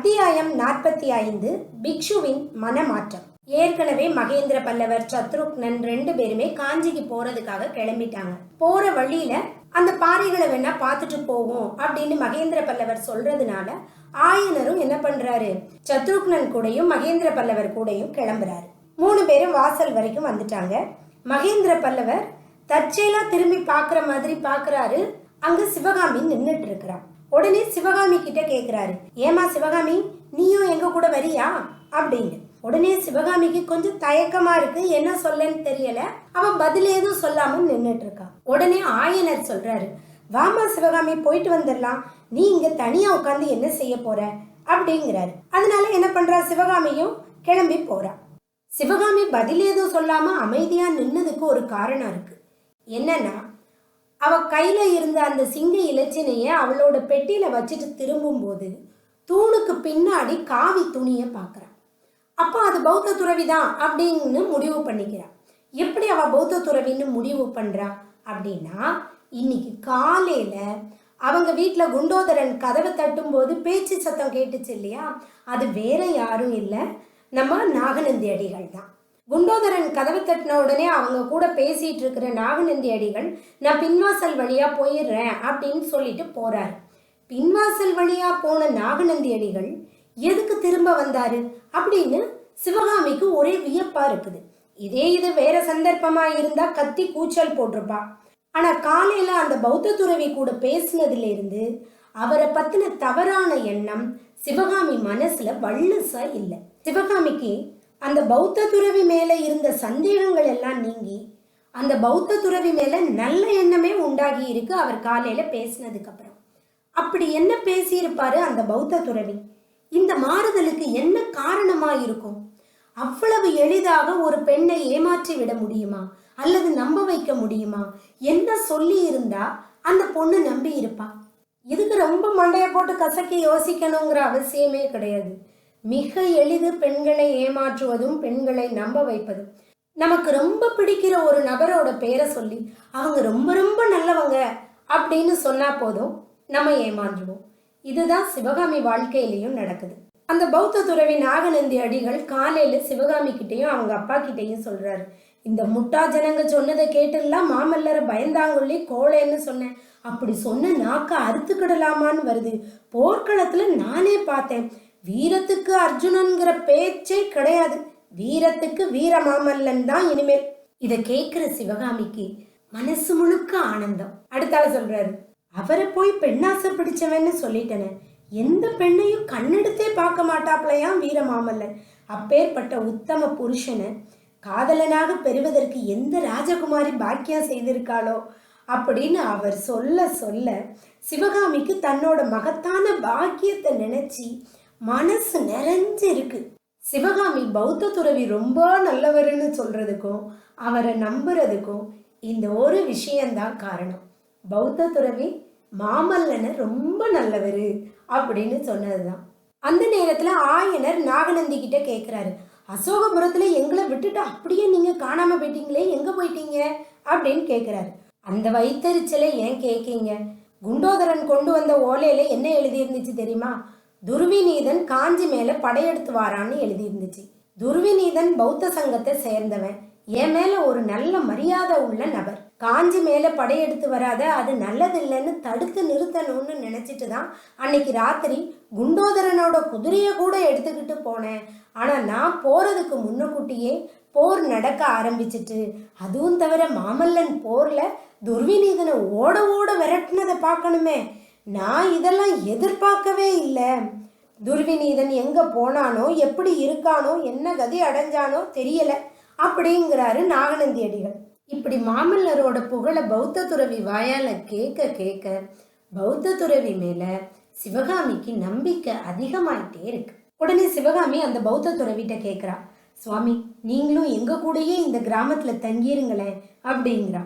அத்தியாயம் நாற்பத்தி ஐந்து பிக்ஷுவின் மனமாற்றம். ஏற்கனவே மகேந்திர பல்லவர் சத்ருக்னன் ரெண்டு பேருமே காஞ்சிக்கு போறதுக்காக கிளம்பிட்டாங்க. போற வழியில அந்த பாறைகளை வேணா பார்த்துட்டு போவோம் அப்படின்னு மகேந்திர பல்லவர் சொல்றதுனால ஆயனரும் என்ன பண்றாரு? சத்ருக்னன் கூடயும் மகேந்திர பல்லவர் கூடயும் கிளம்புறாரு. மூணு பேரும் வாசல் வரைக்கும் வந்துட்டாங்க. மகேந்திர பல்லவர் தற்செயலா திரும்பி பார்க்குற மாதிரி பார்க்கறாரு. அங்க சிவகாமி நின்றுட்டு இருக்கிறான். உடனே சிவகாமி கிட்ட கேட்குறாரு ஏமா சிவகாமி நீயும் எங்க கூட வரியா? அப்படின்னு. உடனே சிவகாமிக்கு கொஞ்சம் தயக்கமா இருக்கு. என்ன சொல்லன்னு தெரியல. அவன் பதில் எதுவும் சொல்லாம நின்றுட்டு இருக்கா உடனே ஆயனர் சொல்றாரு. வாமா சிவகாமி போயிட்டு வந்துடலாம் நீ இங்க தனியா உட்காந்து என்ன செய்ய போற? அப்படிங்கிறாரு. அதனால என்ன பண்றா சிவகாமியும் கிளம்பி போறா. சிவகாமி பதில் எதுவும் சொல்லாம அமைதியா நின்னதுக்கு ஒரு காரணம் இருக்கு. என்னன்னா அவ கையில இருந்த அந்த சிங்க இலச்சினையை அவளோட பெட்டியில வச்சுட்டு திரும்பும்போது தூணுக்கு பின்னாடி காவி துணியை பார்க்குறான் அப்போ அது பௌத்த துறவி தான் அப்படின்னு முடிவு பண்ணிக்கிறான் எப்படி அவ பௌத்த துறவின்னு முடிவு பண்றா அப்படின்னா இன்னைக்கு காலையில அவங்க வீட்டில் குண்டோதரன் கதவை தட்டும்போது பேச்சு சத்தம் கேட்டுச்சு இல்லையா? அது வேற யாரும் இல்லை. நம்ம நாகநந்தி அடிகள் தான். குண்டோதரன் கதவை தட்டின உடனே அவங்க கூட பேசிட்டு இருக்கிற நாகநந்தி அடிகள் நான் பின்வாசல் வழியா போயிடுறேன் அப்படின்னு சொல்லிட்டு போறாரு. பின்வாசல் வழியா போன நாகநந்தி அடிகள் எதுக்கு திரும்ப வந்தாரு? அப்படின்னு சிவகாமிக்கு ஒரே வியப்பா இருக்குது. இதே இது வேற சந்தர்ப்பமா இருந்தா கத்தி கூச்சல் போட்டிருப்பா. ஆனா காலையில அந்த பௌத்த துறவி கூட பேசினதுல இருந்து அவரை பத்தின தவறான எண்ணம் சிவகாமி மனசுல வல்லுசா இல்லை. சிவகாமிக்கு அந்த பௌத்த துறவி மேலே இருந்த சந்தேகங்கள் எல்லாம் நீங்கி அந்த பௌத்த துறவி மேலே நல்ல எண்ணமே உண்டாகி இருக்கு அவர் காலையில் பேசினதுக்கப்புறம். அப்படி என்ன பேசியிருப்பாரு அந்த பௌத்த துறவி? இந்த மாறுதலுக்கு என்ன காரணமா இருக்கும்? அவ்வளவு எளிதாக ஒரு பெண்ணை ஏமாற்றி விட முடியுமா? அல்லது நம்ப வைக்க முடியுமா? என்ன சொல்லி இருந்தா அந்த பொண்ணு நம்பி இருப்பா இதுக்கு ரொம்ப மண்டையை போட்டு கசக்கி யோசிக்கணுங்கிற அவசியமே கிடையாது. மிக எளிது பெண்களை ஏமாற்றுவதும் பெண்களை நம்ப வைப்பதும். நமக்கு ரொம்ப பிடிக்கிற ஒரு நபரோட பேரை சொல்லி அவங்க ரொம்ப ரொம்ப நல்லவங்க அப்படின்னு சொன்னா போதும் நம்ம ஏமாந்துருவோம். இதுதான் சிவகாமி வாழ்க்கையிலையும் நடக்குது. அந்த பௌத்த துறவி நாகநந்தி அடிகள் காலையில சிவகாமி கிட்டயும் அவங்க அப்பா கிட்டயும் சொல்றாரு. இந்த முட்டா ஜனங்க சொன்னதை கேட்டுலாம் மாமல்லர பயந்தாங்கொல்லி கோழைன்னு சொன்னேன். அப்படி சொன்ன நாக்க அறுத்துக்கிடலாமான்னு வருது. போர்க்களத்துல நானே பார்த்தேன். வீரத்துக்கு அர்ஜுனன்கிற பேச்சே கிடையாது. வீரத்துக்கு வீர மாமல்லன் தான் இனிமேல். இத கேக்குற சிவகாமிக்கு மனசு முழுக்க ஆனந்தம். அடுத்தால சொல்றாரு அவரை போய் பெண்ணாசை பிடிச்சவன்னு சொல்லிட்டேனே. எந்த பெண்ணையும் கண்ணெடுத்தே பார்க்க மாட்டாப்லையாம் வீர மாமல்லன் அப்பேற்பட்ட உத்தம புருஷனை காதலனாக பெறுவதற்கு எந்த ராஜகுமாரி பாக்கியம் செய்திருக்காளோ அப்படின்னு அவர் சொல்ல சொல்ல சிவகாமிக்கு தன்னோட மகத்தான பாக்கியத்தை நினைச்சி மனசு நிறைஞ்சு இருக்கு சிவகாமி பௌத்த துறவி ரொம்ப நல்லவருன்னு சொல்றதுக்கும் அவரை நம்புறதுக்கும் இந்த ஒரு விஷயம்தான் காரணம். பௌத்த துறவி மாமல்லனை ரொம்ப நல்லவர் அப்படின்னு சொன்னதுதான். அந்த நேரத்துல ஆயனர் நாகநந்தி கிட்ட கேக்குறாரு அசோகபுரத்துல எங்களை விட்டுட்டு அப்படியே நீங்க காணாம போயிட்டீங்களே எங்க போயிட்டீங்க? அப்படின்னு கேக்குறாரு. அந்த வைத்தறிச்சலை ஏன் கேக்கீங்க? குண்டோதரன் கொண்டு வந்த ஓலையில என்ன எழுதியிருந்துச்சு தெரியுமா? துர்விநீதன் காஞ்சி மேல படையெடுத்து வாரான்னு எழுதியிருந்துச்சு. துர்விநீதன் பௌத்த சங்கத்தை சேர்ந்தவன். என் மேல ஒரு நல்ல மரியாதை உள்ள நபர். காஞ்சி மேல படையெடுத்து வராத அது நல்லதில்லைன்னு தடுத்து நிறுத்தணும்னு நினைச்சிட்டு தான் அன்னைக்கு ராத்திரி குண்டோதரனோட குதிரையை கூட எடுத்துக்கிட்டு போனேன். ஆனா நான் போறதுக்கு முன்னக்கூட்டியே போர் நடக்க ஆரம்பிச்சிட்டு அதுவும் தவிர மாமல்லன் போர்ல துர்விநீதனை ஓட ஓட விரட்டினதை பார்க்கணுமே. நான் இதெல்லாம் எதிர்பார்க்கவே இல்லை. துர்விநீதன் எங்கே போனானோ எப்படி இருக்கானோ என்ன கதி அடைஞ்சானோ தெரியல. அப்படிங்கிறாரு நாகநந்தி அடிகள். இப்படி மாமல்லரோட புகழ பௌத்த துறவி வாயால கேட்க கேட்க பௌத்த துறவி மேல சிவகாமிக்கு நம்பிக்கை அதிகமாயிட்டே இருக்கு. உடனே சிவகாமி அந்த பௌத்த துறவிட்ட கேட்குறா சுவாமி நீங்களும் எங்க கூடயே இந்த கிராமத்துல தங்கியிருங்களேன் அப்படிங்கிறா.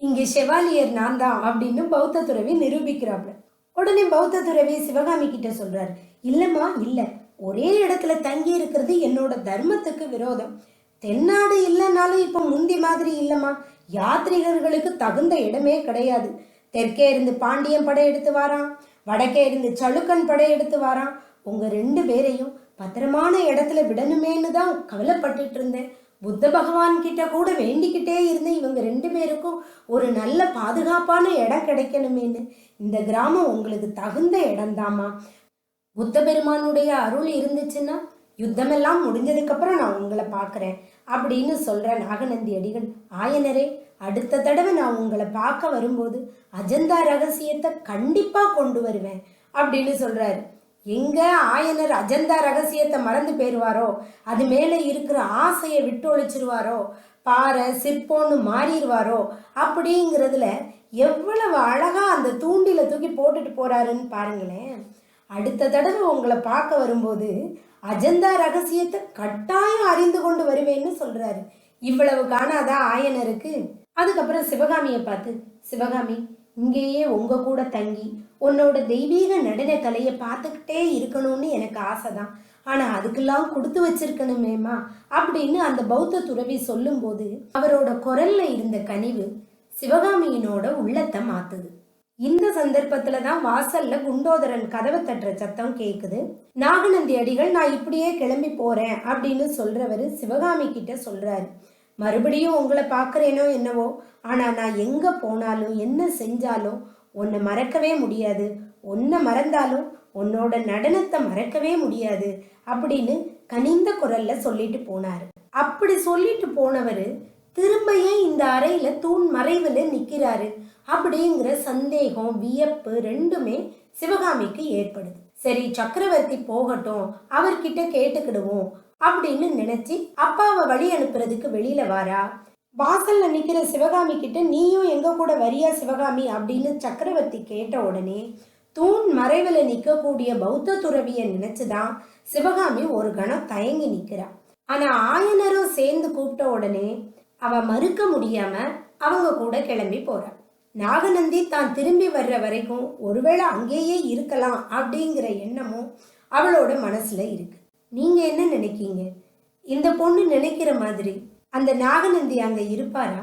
இங்கே செவாலியர் நான் தான் அப்படின்னு பௌத்த துறவி நிரூபிக்கிறாப்புல உடனே பௌத்த துறவி சிவகாமி கிட்ட சொல்றாரு இல்லம்மா இல்ல. ஒரே இடத்துல தங்கி இருக்கிறது என்னோட தர்மத்துக்கு விரோதம். தென்னாடு இல்லைனாலும் இப்போ முந்தி மாதிரி இல்லைம்மா. யாத்ரிகர்களுக்கு தகுந்த இடமே கிடையாது. தெற்கே இருந்து பாண்டியன் படையெடுத்து வாரான். வடக்கே இருந்து சளுக்கன் படை எடுத்து வாரான். உங்க ரெண்டு பேரையும் பத்திரமான இடத்துல விடணுமேன்னு தான் கவலைப்பட்டுட்டு இருந்தேன். புத்த பகவான் கிட்ட கூட வேண்டிக்கிட்டே இருந்தேன் இவங்க ரெண்டு பேருக்கும் ஒரு நல்ல பாதுகாப்பான இடம் கிடைக்கணுமேன்னு. இந்த கிராமம் உங்களுக்கு தகுந்த இடம்தாம்மா. புத்த பெருமானுடைய அருள் இருந்துச்சுன்னா யுத்தமெல்லாம் முடிஞ்சதுக்கப்புறம் நான் உங்களை பார்க்குறேன் அப்படின்னு சொல்கிற நாகநந்தி அடிகள் ஆயனரே அடுத்த தடவை நான் உங்களை பார்க்க வரும்போது அஜந்தா ரகசியத்தை கண்டிப்பாக கொண்டு வருவேன் அப்படின்னு சொல்கிறாரு எங்க ஆயனர் அஜந்தா ரகசியத்தை மறந்து போயிடுவாரோ அது மேலே இருக்கிற ஆசையை விட்டு ஒழிச்சிருவாரோ? பாறை சிற்போன்னு மாறிடுவாரோ? அப்படிங்கிறதுல எவ்வளவு அழகாக அந்த தூண்டில தூக்கி போட்டுட்டு போறாருன்னு பாருங்களேன். அடுத்த தடவை உங்களை பார்க்க வரும்போது அஜந்தா ரகசியத்தை கட்டாயம் அறிந்து கொண்டு வருவேன்னு சொல்றாரு. இவ்வளவு காணாதா ஆயனருக்கு. அதுக்கப்புறம் சிவகாமியை பார்த்து சிவகாமி இங்கேயே உங்க கூட தங்கி உன்னோட தெய்வீக நடன கலையை பார்த்துக்கிட்டே இருக்கணும்னு எனக்கு ஆசை தான் ஆனா அதுக்கெல்லாம் கொடுத்து வச்சிருக்கணுமேமா அப்படின்னு அந்த பௌத்த துறவி சொல்லும்போது அவரோட குரல்ல இருந்த கனிவு சிவகாமியினோட உள்ளத்தை மாத்துது. இந்த சந்தர்ப்பத்துல தான் வாசல்ல குண்டோதரன் கதவை தட்டுற சத்தம் கேக்குது. நாகநந்தி அடிகள் நான் இப்படியே கிளம்பி போறேன் அப்படின்னு சொல்றவரு சிவகாமி கிட்ட சொல்றாரு. மறுபடியும் உங்களை பார்க்குறேனோ என்னவோ ஆனா நான் எங்க போனாலும் என்ன செஞ்சாலும் உன்னை மறக்கவே முடியாது. உன்னை மறந்தாலும் உன்னோட நடனத்தை மறக்கவே முடியாது அப்படின்னு கனிந்த குரல்ல சொல்லிட்டு போனாரு. அப்படி சொல்லிட்டு போனவர் திரும்ப ஏன் இந்த அறையில தூண் மறைவில் நிற்கிறாரு அப்படிங்கிற சந்தேகம் வியப்பு ரெண்டுமே சிவகாமிக்கு ஏற்படுது. சரி சக்கரவர்த்தி போகட்டும் அவர்கிட்ட கேட்டுக்கிடுவோம் அப்படின்னு நினைச்சு அப்பாவை வழி அனுப்புறதுக்கு வெளியில வாரா. வாசல்ல நிக்கிற சிவகாமி கிட்ட நீயும் எங்க கூட வரியா சிவகாமி? அப்படின்னு சக்கரவர்த்தி கேட்ட உடனே தூண் மறைவில் நிற்கக்கூடிய பௌத்த துறவியை நினைச்சுதான் சிவகாமி ஒரு கணம் தயங்கி நிற்கிறா ஆனா ஆயனரும் சேர்ந்து கூப்பிட்ட உடனே அவ மறுக்க முடியாம அவங்க கூட கிளம்பி போறா. நாகநந்தி தான் திரும்பி வர்ற வரைக்கும் ஒருவேளை அங்கேயே இருக்கலாம் அப்படிங்கிற எண்ணமும் அவளோட மனசுல இருக்கு. நீங்க என்ன நினைக்கீங்க? இந்த பொண்ணு நினைக்கிற மாதிரி அந்த நாகநந்தி அங்க இருப்பாரா?